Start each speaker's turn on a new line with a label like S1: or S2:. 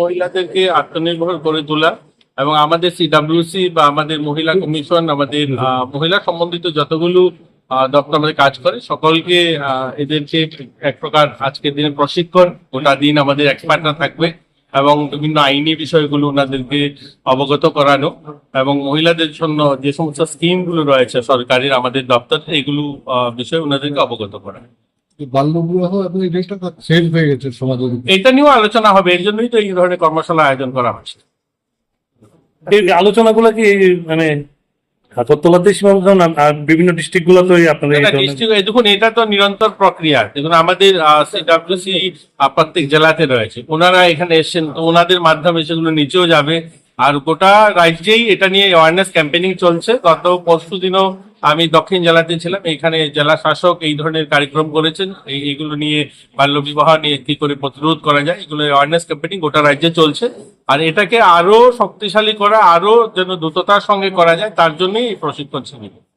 S1: মহিলাদেরকে আত্মনির্ভর করে তোলা এবং আমাদের সিডাব্লিউসি বা আমাদের মহিলা কমিশন, আমাদের মহিলা সম্বন্ধিত যতগুলো দপ্তর আমাদের কাজ করে, সকলকে এদেরকে এক প্রকার আজকের দিনে প্রশিক্ষণ, গোটা দিন আমাদের এক্সপার্টরা থাকবে এবং বিভিন্ন আইনি বিষয়গুলো ওনাদেরকে অবগত করানো এবং মহিলাদের জন্য যে সমস্ত স্কিমগুলো রয়েছে সরকারের, আমাদের দপ্তর, এগুলো বিষয়ে ওনাদেরকে অবগত করানো
S2: বাল্য বিবাহ এবং এই জিনিসটা সেল হয়ে গেছে সমাজের
S1: এটা নিয়েও আলোচনা হবে এর জন্যই তো এই ধরনের কর্মশালা আয়োজন করা হচ্ছে।
S3: এই আলোচনাগুলো কি মানে সীমাবদ্ধ না আর বিভিন্ন ডিস্ট্রিক্টগুলো তো আপনাদের
S1: দেখুন এটা তো নিরন্তর প্রক্রিয়া। দেখুন আমাদের সিডাব্লিউসি প্রত্যেক জেলাতে রয়েছে। ওনারা এখানে এসেছেন ওনাদের মাধ্যমে সেগুলো নিচেও যাবে। আর গোটা রাজ্যেই এটা নিয়ে অ্যাওয়ারনেস ক্যাম্পেনিং চলছে। গত পরশু দিনও আমি দক্ষিণ জেলাতে ছিলাম এখানে জেলা শাসক এই ধরনের কার্যক্রম করেছেন। এই এগুলো নিয়ে বাল্য বিবাহ নিয়ে কি করে প্রতিরোধ করা যায়, এগুলো অ্যাওয়ারনেস ক্যাম্পেনিং গোটা রাজ্যে চলছে। আর এটাকে আরও শক্তিশালী করা আরও যেন দ্রুততার সঙ্গে করা যায়, তার জন্যই এই প্রশিক্ষণ শিবির।